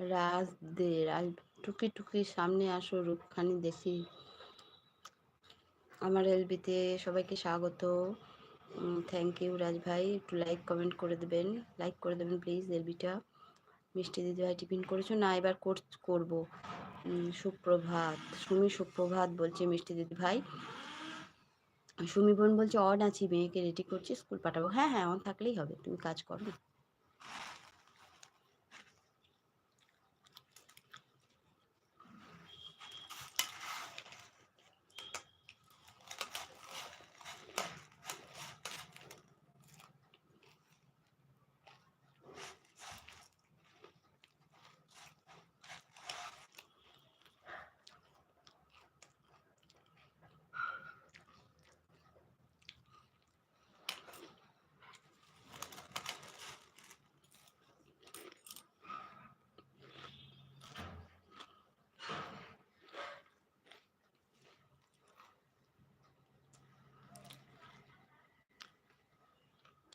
রাজ দে, রাজ টুকি টুকি সামনে আসো, রূপখানি দেখি। আমার এলবিতে সবাইকে স্বাগত। থ্যাংক ইউ রাজ ভাই। একটু লাইক কমেন্ট করে দেবেন। লাইক করে দেবেন প্লিজ এলবিটা। মিষ্টি দিদি ভাই টিফিন করেছ? না, এবার করব। সুপ্রভাত, সুমি সুপ্রভাত বলছে, মিষ্টি দিদি ভাই। সুমি বোন বলছে অন আছি, মেয়েকে রেডি করছি, স্কুল পাঠাবো। হ্যাঁ হ্যাঁ অন থাকলেই হবে, তুমি কাজ করো।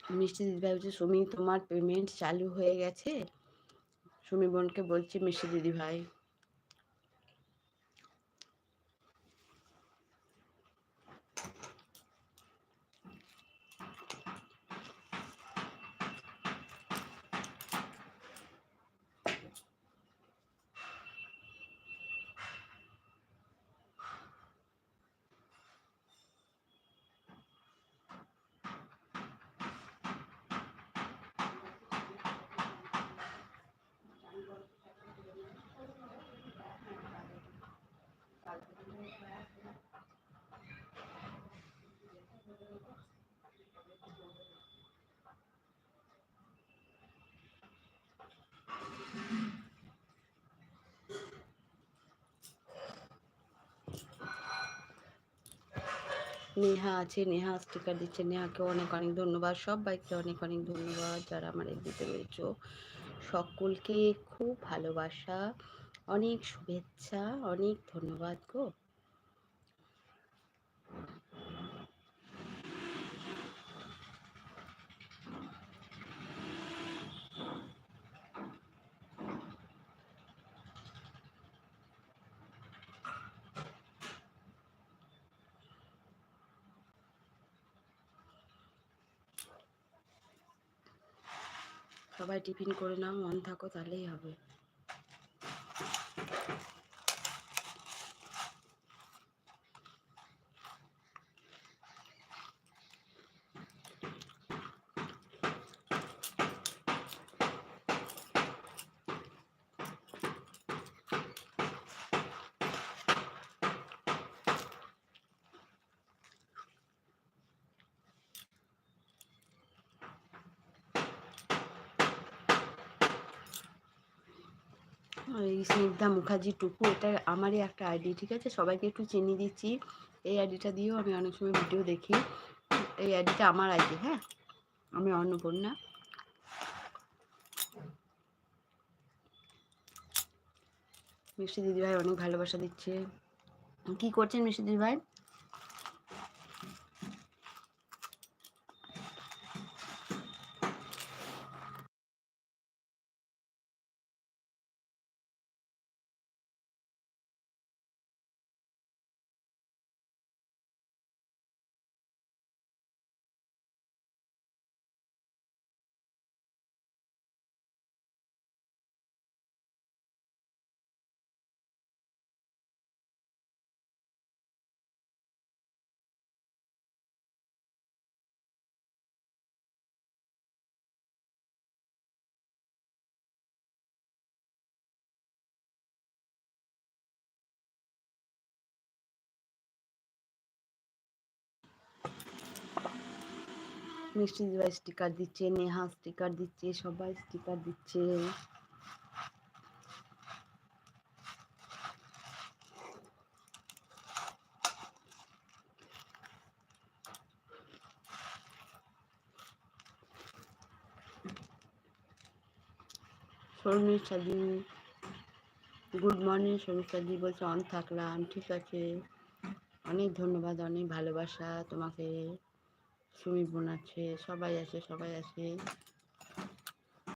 মিষ্টি বলছে সুমি তোমার পেমেন্ট চালু হয়ে গেছে? সুমি বোনকে বলছি মিষ্টি দিদিভাই। নেহা আছে, নেহা স্টিকার দিচ্ছে। নেহাকে অনেক অনেক ধন্যবাদ। সব বাইককে অনেক অনেক ধন্যবাদ যারা আমার দিতে রয়েছ। সকলকে খুব ভালোবাসা, অনেক শুভেচ্ছা, অনেক ধন্যবাদ গো। সবাই টিফিন করে নাও মন থাকো তাহলেই হবে। এই স্নিগ্ধা মুখার্জি টুকু, এটা আমারই একটা আইডি ঠিক আছে? সবাইকে একটু চিনি দিচ্ছি। এই আইডিটা দিয়েও আমি অনেক সময় ভিডিও দেখি। এই আইডিটা আমার আইডি হ্যাঁ? আমি অন্নপূর্ণা। মিষ্টি দিদিভাই অনেক ভালোবাসা দিচ্ছে। কি করছেন মিষ্টি দিদিভাই? মিষ্টি দিদিভাই স্টিকার দিচ্ছে, নেহা স্টিকার দিচ্ছে, সবাই স্টিকার দিচ্ছে। গুড মর্নিং শর্মিষ্ঠা দি বলছে অন থাকলাম, ঠিক আছে। অনেক ধন্যবাদ, অনেক ভালোবাসা তোমাকে। সুমি বোন আছে সবাই আছে সবাই আছে